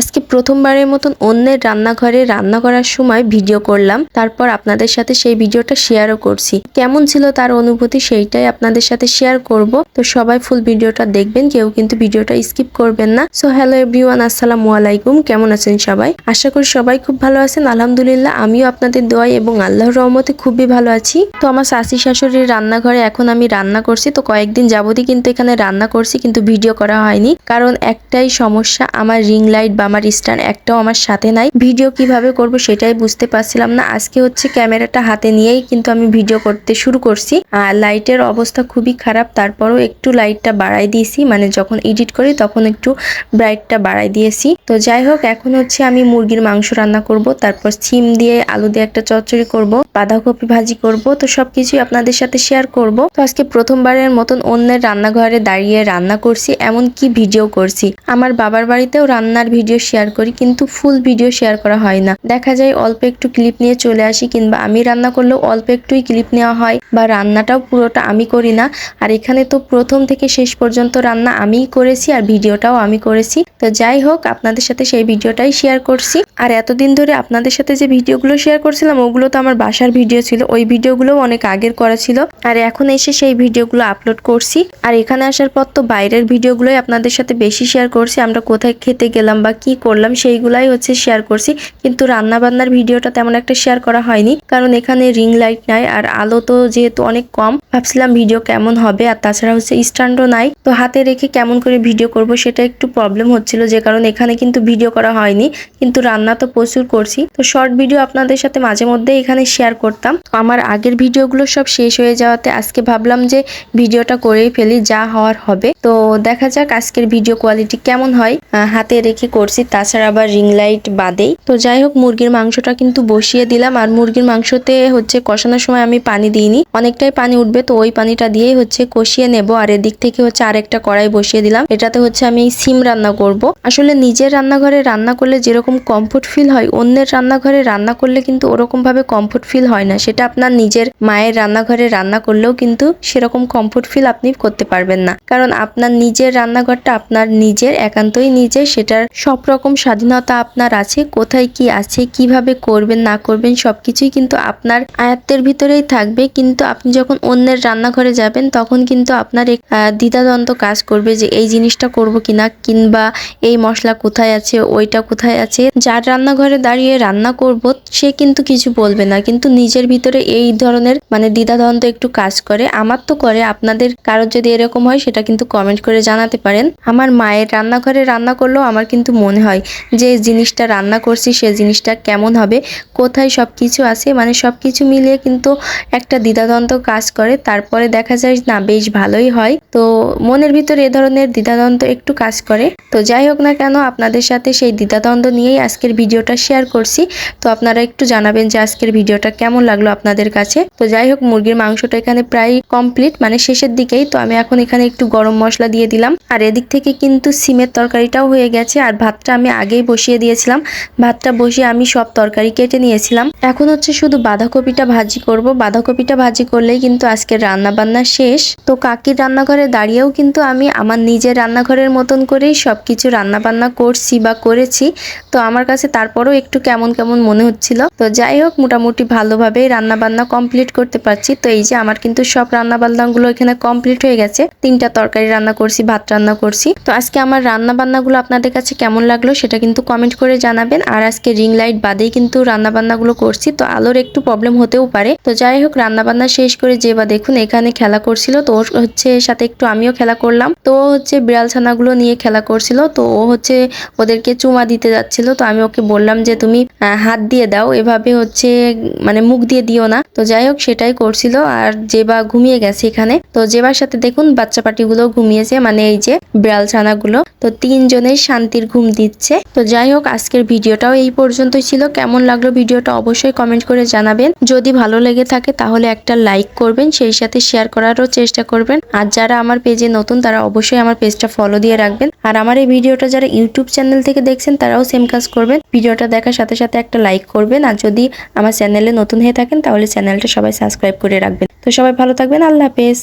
আজকে প্রথমবারের মতন অন্যের রান্নাঘরে রান্না করার সময় ভিডিও করলাম। তারপর আপনাদের সাথে সেই ভিডিওটা শেয়ারও করছি। কেমন ছিল তার অনুভূতি সেইটাই আপনাদের সাথে শেয়ার করব। তো সবাই ফুল ভিডিওটা দেখবেন, কেউ কিন্তু ভিডিওটা স্কিপ করবেন না। সো হ্যালো এভরিওয়ান আসসালামু আলাইকুম। কেমন আছেন সবাই? আশা করি সবাই খুব ভালো আছেন। আলহামদুলিল্লাহ, আমিও আপনাদের দোয়াই এবং আল্লাহর রহমতে খুবই ভালো আছি। তো আমার শাশি শাশুড়ির রান্নাঘরে এখন আমি রান্না করছি। তো কয়েকদিন যাবতই কিন্তু এখানে রান্না করছি, কিন্তু ভিডিও করা হয়নি। কারণ একটাই সমস্যা, আমার রিং লাইট বা আমার স্ট্যান্ড একটাও আমার সাথে নাই। ভিডিও কীভাবে করব সেটাই বুঝতে পারছিলাম না। আজকে হচ্ছে ক্যামেরাটা হাতে নিয়েই কিন্তু আমি ভিডিও করতে শুরু করছি। আর লাইটের অবস্থা খুবই খারাপ, তারপরও একটু লাইটটা বাড়াই দিয়েছি। মানে যখন এডিট করি তখন একটু ব্রাইটটা বাড়াই দিয়েছি। তো যাই হোক, এখন হচ্ছে আমি মুরগির মাংস রান্না করব, তারপর সিম দিয়ে আলু দিয়ে একটা চচ্চড়ি করব, বাঁধাকপি ভাজি করব, তো সবকিছুই আপনাদের সাথে শেয়ার করব। তো আজকে প্রথমবারের মতন অন্যের রান্নাঘরে দাঁড়িয়ে রান্না করছি এমন কি ভিডিও করছি। আমার বাবার বাড়িতেও রান্নার ভিডিও শেয়ার করি, কিন্তু ফুল ভিডিও শেয়ার করা হয় না। দেখা যায় অল্প একটু ক্লিপ নিয়ে চলে আসি, কিংবা আমি রান্না করলেও অল্প একটুই ক্লিপ নেওয়া হয়, বা রান্নাটাও পুরোটা আমি করি না। আর এখানে তো প্রথম থেকে শেষ পর্যন্ত রান্না আমিই করেছি, আর ভিডিওটাও আমি করেছি। তো যাই হোক, আপনাদের সাথে সেই ভিডিওটাই শেয়ার করছি। আর এতদিন ধরে আপনাদের সাথে যে ভিডিওগুলো শেয়ার করছিলাম, ওগুলো তো আমার বাসার ভিডিও ছিল। ওই ভিডিওগুলো অনেক আগের করা ছিল। আর এখন এসে সেই ভিডিওগুলো আপলোড করছি। আর এখানে আসার পর তো বাইরের ভিডিওগুলোই আপনাদের সাথে বেশি শেয়ার করছি। আমরা কোথায় খেতে গেলাম বা কি করলাম সেইগুলাই হচ্ছে শেয়ার করছি। কিন্তু রান্না বান্নার ভিডিওটা তেমন একটা শেয়ার করা হয়নি। কারণ এখানে রিং লাইট নাই আর আলো তো যেহেতু অনেক কম, ভাবছিলাম ভিডিও কেমন হবে আর তাছাড়া হচ্ছে স্ট্যান্ডও নাই। তো হাতে রেখে কেমন করে ভিডিও করব সেটা একটু প্রবলেম হচ্ছিল, যে কারণ এখানে কিন্তু ভিডিও করা হয়নি। কিন্তু রান্না তো প্রচুর করছি। তো শর্ট ভিডিও আপনাদের সাথে মাঝে মধ্যে এখানে শেয়ার করতাম। আমার আগের ভিডিওগুলো সব শেষ হয়ে যাওয়াতে আজকে ভাবলাম যে ভিডিওটা করেই ফেলি, যা হওয়ার হবে। তো দেখা যাক আজকের ভিডিও কোয়ালিটি কেমন হয় হাতে রেখে করছি। তাছাড়া আবার রিং লাইট বাদেই। তো যাই হোক, মুরগির মাংসটা কিন্তু বসিয়ে দিলাম। আর মুরগির মাংসতে হচ্ছে কষানোর সময় আমি পানি দিইনি। অনেকটাই পানি উঠবে, তো ওই পানিটা দিয়েই হচ্ছে কষিয়ে নেব। আর এদিক থেকে হচ্ছে আরেকটা কড়াই বসিয়ে দিলাম। এটাতে হচ্ছে আমি সিম রান্না করব। আসলে নিজের রান্নাঘরে রান্না করলে যেরকম কমফোর্ট ফিল হয়, অন্যের রান্নাঘরে রান্না করলে কিন্তু ওরকম ভাবে কমফোর্ট ফিল হয় না। সেটা আপনার নিজের মায়ের রান্নাঘরে রান্না করলেও কিন্তু সেরকম কমফোর্ট ফিল আপনি করতে পারবেন না। কারণ আপনার নিজের রান্নাঘরটা আপনার নিজের, একান্তই নিজের সেটার সব রকম স্বাধীনতা আপনার আছে? কোথায় কি আছে? কীভাবে করবেন, না করবেন? সবকিছুই কিন্তু আপনার আয়ত্তের ভিতরেই থাকবে। কিন্তু আপনি যখন অন্যের রান্নাঘরে যাবেন, তখন কিন্তু আপনার দ্বিধাদ্বন্দ্ব কাজ করবে যে এই জিনিসটা করব কিনা, কিংবা এই মশলা কোথায় আছে, ওইটা কোথায় আছে। যার রান্নাঘরে দাঁড়িয়ে রান্না করব, সে কিন্তু কিছু বলবে না। কিন্তু নিজের ভিতরে এই ধরনের মানে দ্বিধাদ্বন্দ্ব একটু কাজ করে। আমার তো করে, আপনাদের কারোর যদি এরকম হয়, সেটা কিন্তু কমেন্ট করে জানাতে পারেন। আমার মায়ের রান্নাঘরে রান্না করলেও আমার কিন্তু মনে হয় যে জিনিসটা রান্না করছি, সে জিনিসটা কেমন হবে, কোথায় সব কিছু আছে মানে সব কিছু মিলিয়ে কিন্তু একটা দ্বিধাদ্বন্দ্ব কাজ করে। তারপরে দেখা যায় না, বেশ ভালোই হয়। তো মনের ভিতরে এ ধরনের দ্বিধাদ্বন্দ্ব একটু কাজ করে। তো যাই হোক না কেন, আপনাদের সাথে সেই দ্বিধাদ্বন্দ্ব নিয়েই আজকের ভিডিওটা শেয়ার করছি। তো আপনারা একটু জানাবেন যে আজকের ভিডিওটা কেমন লাগল আপনাদের কাছে। তো যাই হোক, মুরগির মাংসটা এখানে প্রায় কমপ্লিট মানে শেষের দিকেই। তো আমি এখন এখানে একটু গরম মশলা দিয়ে দিলাম। আর এদিক থেকে কিন্তু সিমের তরকারিটাও হয়ে গেছে। আর ভাতটা আমি আগেই বসিয়ে দিয়েছিলাম। ভাতটা বসিয়ে আমি সব তরকারি কেটে নিয়েছিলাম। এখন হচ্ছে শুধু বাঁধাকপিটা ভাজি করব। বাঁধাকপিটা ভাজি করলেই কিন্তু আজকের রান্না বান্না শেষ। তো কাকির রান্নাঘরে দাঁড়িয়েও কিন্তু আমি আমার নিজের রান্নাঘরের মতন করেই সব কিছু রান্না বান্না করছি বা করেছি। তো আমার কাছে তারপরও একটু কেমন কেমন মনে হচ্ছিল। তো যাই হোক, মোটামুটি ভালোভাবেই রান্না বান্না কমপ্লিট করতে পারছি। তো এই যে আমার কিন্তু সব রান্না বান্নাগুলো এখানে কমপ্লিট হয়ে গেছে। তিনটা তরকারি রান্না করছি, ভাত রান্না করছি। তো আজকে আমার রান্না বান্নাগুলো আপনাদের কাছে কেমন লাগল সেটা কিন্তু কমেন্ট করে জানাবেন। আর আজকে রিং লাইট বাদেই কিন্তু রান্না বান্নাগুলো করছি, তো আলোর একটু প্রবলেম হতেও পারে। তো যাই হোক রান্না বান্না শেষ করে যে বা দেখুন, এখানে খেলা করছিল। তো ওর হচ্ছে সাথে একটু আমিও খেলা করলাম। তো হচ্ছে বিড়াল ছানাগুলো নিয়ে খেলা করছিল। তো ও হচ্ছে ওদেরকে চুমা দিতে যাচ্ছিল। তো আমি ওকে বললাম যে, তুমি হাত দিয়ে দাও। এভাবে হচ্ছে মানে মুখ দিয়ে দিও না। তো যাই হোক, সেটাই করছিল। আর জেবা ঘুমিয়ে গেছে এখানে। তো জেবার সাথে দেখুন, বাচ্চা পাটিগুলো ঘুমিয়েছে মানে এই যে বিড়াল ছানাগুলো। তো তিনজনের শান্তির ঘুম দিচ্ছে। তো যাই হোক, আজকের ভিডিওটাও এই পর্যন্তই ছিল। কেমন লাগল ভিডিওটা অবশ্যই কমেন্ট করে জানাবেন। যদি ভালো লেগে থাকে তাহলে একটা লাইক করবেন, সেই সাথে শেয়ার করারও চেষ্টা করবেন। আর যারা আমার পেজে নতুন, তারা অবশ্যই আমার পেজটা ফলো দিয়ে রাখবেন। আর আমার এই ভিডিওটা যারা ইউটিউব চ্যানেল থেকে দেখছেন, তারাও সেম কাজ করবেন। ভিডিওটা দেখার সাথে সাথে একটা লাইক করবেন। আর যদি আমার চ্যানেলে নতুন হয়ে থাকেন, তাহলে চ্যানেলটা সবাই সাবস্ক্রাইব করে রাখবেন। তো সবাই ভালো থাকবেন। আল্লাহ হাফেজ।